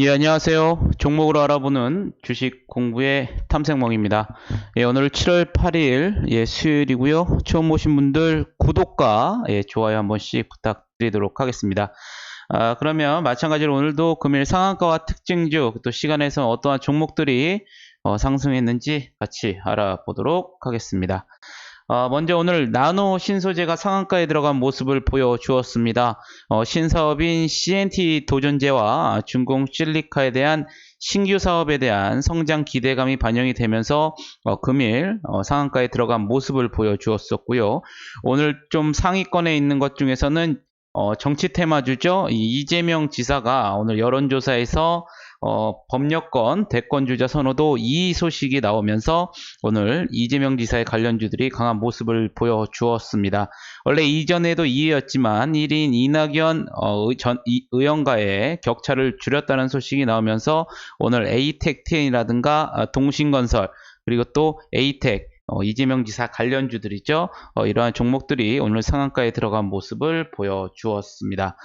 예, 안녕하세요. 종목으로 알아보는 주식 공부의 탐색멍입니다. 예, 오늘 7월 8일 예, 수요일이고요. 처음 오신 분들 구독과 예, 좋아요 한 번씩 부탁드리도록 하겠습니다. 아, 그러면 마찬가지로 오늘도 금일 상한가와 특징주 또 시간에서 어떠한 종목들이 어, 상승했는지 같이 알아보도록 하겠습니다. 어, 먼저 오늘 나노 신소재가 상한가에 들어간 모습을 보여주었습니다. 어, 신사업인 CNT 도전제와 중공 실리카에 대한 신규 사업에 대한 성장 기대감이 반영이 되면서 어, 금일 어, 상한가에 들어간 모습을 보여주었었고요. 오늘 좀 상위권에 있는 것 중에서는 어, 정치 테마주죠. 이 이재명 지사가 오늘 여론조사에서 어, 법여권 대권주자 선호도 이 소식이 나오면서 오늘 이재명 지사의 관련주들이 강한 모습을 보여주었습니다. 원래 이전에도 2위였지만 1인 이낙연 어, 의, 전, 이, 의원과의 격차를 줄였다는 소식이 나오면서 오늘 에이텍10이라든가 아, 동신건설 그리고 또 에이텍 어, 이재명 지사 관련주들이죠. 어, 이러한 종목들이 오늘 상한가에 들어간 모습을 보여주었습니다.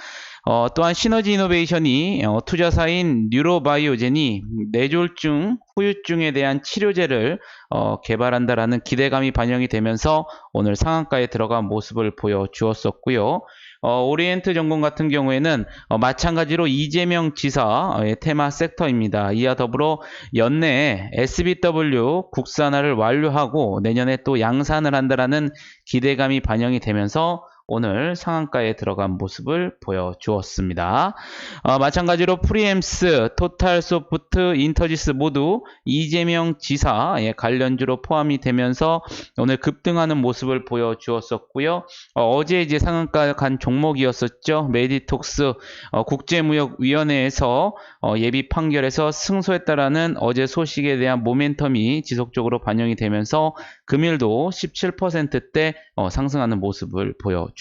어, 또한 시너지 이노베이션이 어, 투자사인 뉴로바이오젠이 뇌졸중, 후유증에 대한 치료제를 어, 개발한다라는 기대감이 반영이 되면서 오늘 상한가에 들어간 모습을 보여주었었고요. 어, 오리엔트 전공 같은 경우에는 어, 마찬가지로 이재명 지사의 테마 섹터입니다. 이와 더불어 연내에 SBW 국산화를 완료하고 내년에 또 양산을 한다라는 기대감이 반영이 되면서 오늘 상한가에 들어간 모습을 보여주었습니다. 어, 마찬가지로 프리엠스, 토탈소프트, 인터지스 모두 이재명 지사의 관련주로 포함이 되면서 오늘 급등하는 모습을 보여주었었고요. 어, 제 이제 상한가 간 종목이었었죠. 메디톡스 어, 국제무역위원회에서 어, 예비 판결에서 승소했다라는 어제 소식에 대한 모멘텀이 지속적으로 반영이 되면서 금일도 17%대 어, 상승하는 모습을 보여주었습니다.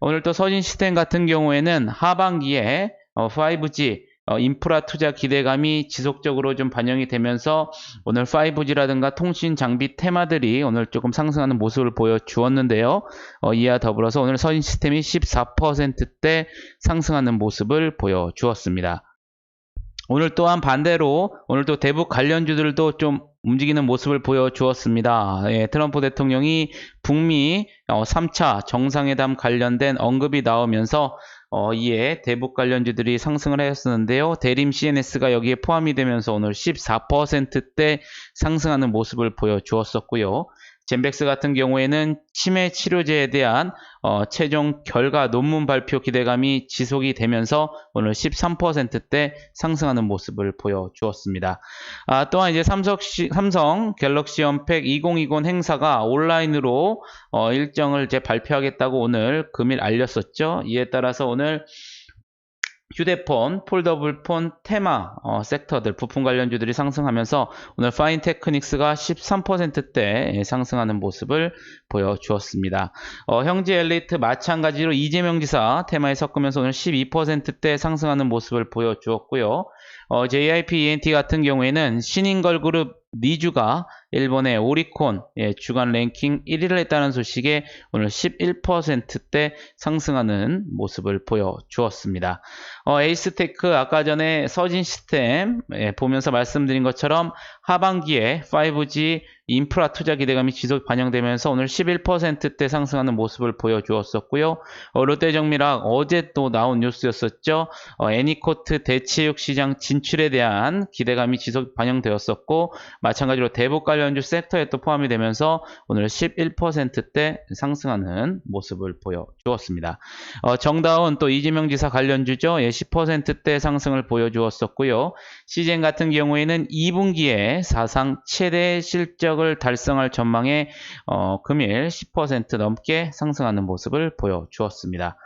오늘 또 서진 시스템 같은 경우에는 하반기에 어, 5G 어, 인프라 투자 기대감이 지속적으로 좀 반영이 되면서 오늘 5G라든가 통신 장비 테마들이 오늘 조금 상승하는 모습을 보여주었는데요. 어, 이와 더불어서 오늘 서진 시스템이 14%대 상승하는 모습을 보여주었습니다. 오늘 또한 반대로 오늘 또 대북 관련주들도 좀 움직이는 모습을 보여주었습니다. 예, 트럼프 대통령이 북미 어, 3차 정상회담 관련된 언급이 나오면서 어, 이에 대북 관련주들이 상승을 하였었는데요. 대림 CNS가 여기에 포함이 되면서 오늘 14%대 상승하는 모습을 보여주었었고요. 젠백스 같은 경우에는 치매 치료제에 대한 어, 최종 결과 논문 발표 기대감이 지속이 되면서 오늘 13%대 상승하는 모습을 보여주었습니다. 아, 또한 이제 삼성, 삼성 갤럭시 언팩 2020 행사가 온라인으로 어, 일정을 이제 발표하겠다고 오늘 금일 알렸었죠. 이에 따라서 오늘 휴대폰, 폴더블 폰, 테마 어, 섹터들 부품 관련주들이 상승하면서 오늘 파인테크닉스가 13%대 상승하는 모습을 보여주었습니다. 어, 형제 엘리트 마찬가지로 이재명 지사 테마에 섞으면서 오늘 12%대 상승하는 모습을 보여주었고요. 어, JIP ENT 같은 경우에는 신인 걸그룹 니주가 일본의 오리콘 예, 주간 랭킹 1위를 했다는 소식에 오늘 11%대 상승하는 모습을 보여주었습니다. 어, 에이스테크 아까 전에 서진 시스템 예, 보면서 말씀드린 것처럼 하반기에 5G 인프라 투자 기대감이 지속 반영되면서 오늘 11%대 상승하는 모습을 보여주었었고요. 어, 롯데정밀학 어제 또 나온 뉴스였었죠. 어, 애니코트 대체육 시장 진출에 대한 기대감이 지속 반영되었었고 마찬가지로 대북 관련주 섹터에 또 포함이 되면서 오늘 11%대 상승하는 모습을 보여주었습니다. 어, 정다운 또 이재명 지사 관련주죠. 예, 10%대 상승을 보여주었었고요. 시젠 같은 경우에는 2분기에 사상 최대 실적을 달성할 전망에 어, 금일 10% 넘게 상승하는 모습을 보여주었습니다.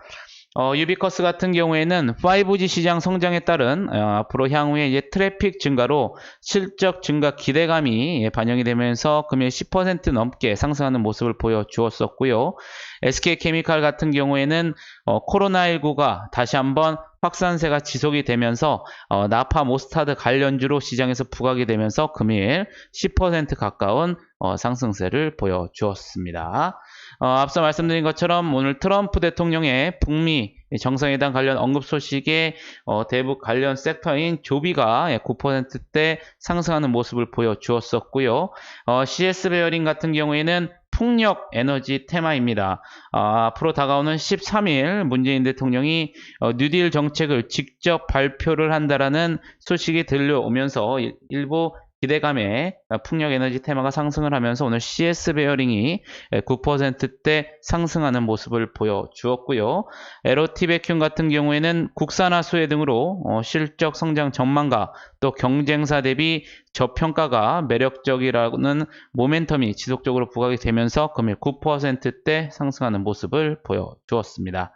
어, 유비커스 같은 경우에는 5G 시장 성장에 따른 어, 앞으로 향후에 이제 트래픽 증가로 실적 증가 기대감이 예, 반영이 되면서 금일 10% 넘게 상승하는 모습을 보여주었었고요. SK케미칼 같은 경우에는 어, 코로나19가 다시 한번 확산세가 지속이 되면서 어, 나파 모스타드 관련주로 시장에서 부각이 되면서 금일 10% 가까운 어, 상승세를 보여주었습니다. 어, 앞서 말씀드린 것처럼 오늘 트럼프 대통령의 북미 정상회담 관련 언급 소식에 어, 대북 관련 섹터인 조비가 예, 9%대 상승하는 모습을 보여주었었고요. 어, CS 베어링 같은 경우에는 풍력 에너지 테마입니다. 아, 앞으로 다가오는 13일 문재인 대통령이 어, 뉴딜 정책을 직접 발표를 한다라는 소식이 들려오면서 일- 일부 기대감에 어, 풍력 에너지 테마가 상승을 하면서 오늘 CS 베어링이 9%대 상승하는 모습을 보여주었고요. 에로티 베큐 같은 경우에는 국산화 수혜 등으로 어, 실적 성장 전망과 또 경쟁사 대비 저평가가 매력적이라는 모멘텀이 지속적으로 부각이 되면서 금일 9%대 상승하는 모습을 보여주었습니다.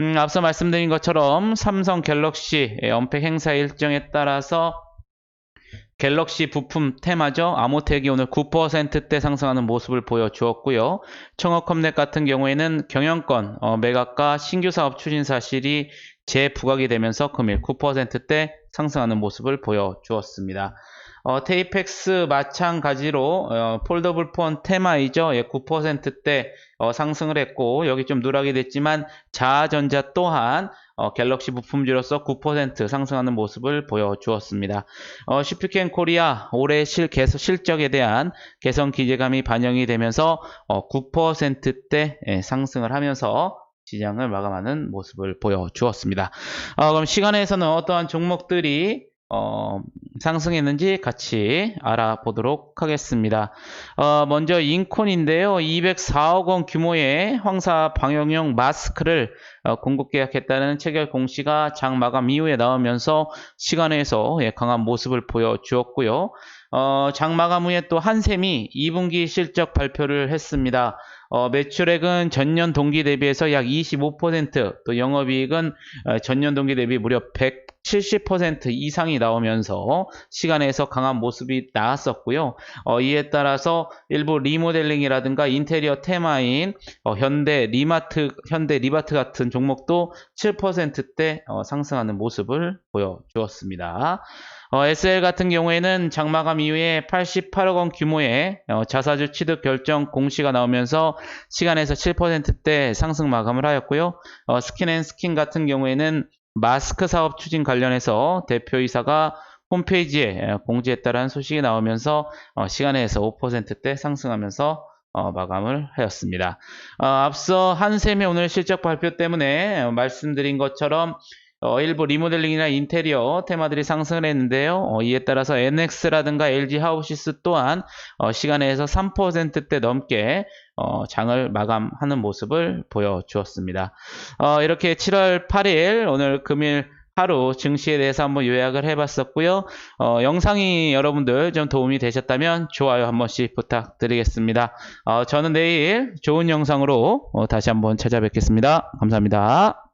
음, 앞서 말씀드린 것처럼 삼성 갤럭시 언팩 행사 일정에 따라서 갤럭시 부품 테마죠. 아모텍이 오늘 9%대 상승하는 모습을 보여주었고요. 청어컴넷 같은 경우에는 경영권 어, 매각과 신규 사업 추진 사실이 재부각이 되면서 금일 9%대 상승하는 모습을 보여주었습니다. 어, 테이펙스 마찬가지로 어, 폴더블 폰 테마이죠. 예, 9%대 어, 상승을 했고 여기 좀 누락이 됐지만 자아전자 또한 어, 갤럭시 부품주로서 9% 상승하는 모습을 보여주었습니다. 어, 슈피켄 코리아 올해 실, 개선, 실적에 대한 개선 기대감이 반영이 되면서 어, 9%대 예, 상승을 하면서 시장을 마감하는 모습을 보여주었습니다. 어, 그럼 시간에서는 어떠한 종목들이 어, 상승했는지 같이 알아보도록 하겠습니다. 어, 먼저 인콘인데요. 204억 원 규모의 황사 방역용 마스크를 어, 공급 계약했다는 체결 공시가 장 마감 이후에 나오면서 시간에서 예, 강한 모습을 보여주었고요. 어, 장 마감 후에 또 한샘이 2분기 실적 발표를 했습니다. 어, 매출액은 전년 동기 대비해서 약 25%, 또 영업이익은 어, 전년 동기 대비 무려 170% 이상이 나오면서 시간에서 강한 모습이 나왔었고요. 어, 이에 따라서 일부 리모델링이라든가 인테리어 테마인 어, 현대 리마트, 현대 리바트 같은 종목도 7%대 어, 상승하는 모습을 보여주었습니다. 어, SL 같은 경우에는 장마감 이후에 88억 원 규모의 어, 자사주 취득 결정 공시가 나오면서 시간에서 7%대 상승 마감을 하였고요. 어, 스킨앤스킨 같은 경우에는 마스크 사업 추진 관련해서 대표이사가 홈페이지에 어, 공지했다라는 소식이 나오면서 어, 시간에서 5%대 상승하면서 어, 마감을 하였습니다. 어, 앞서 한샘의 오늘 실적 발표 때문에 어, 말씀드린 것처럼 어, 일부 리모델링이나 인테리어 테마들이 상승을 했는데요. 어, 이에 따라서 NX라든가 LG 하우시스 또한 어, 시간에서 3%대 넘게 어, 장을 마감하는 모습을 보여주었습니다. 어, 이렇게 7월 8일 오늘 금일 하루 증시에 대해서 한번 요약을 해봤었고요. 어, 영상이 여러분들 좀 도움이 되셨다면 좋아요 한 번씩 부탁드리겠습니다. 어, 저는 내일 좋은 영상으로 어, 다시 한번 찾아뵙겠습니다. 감사합니다.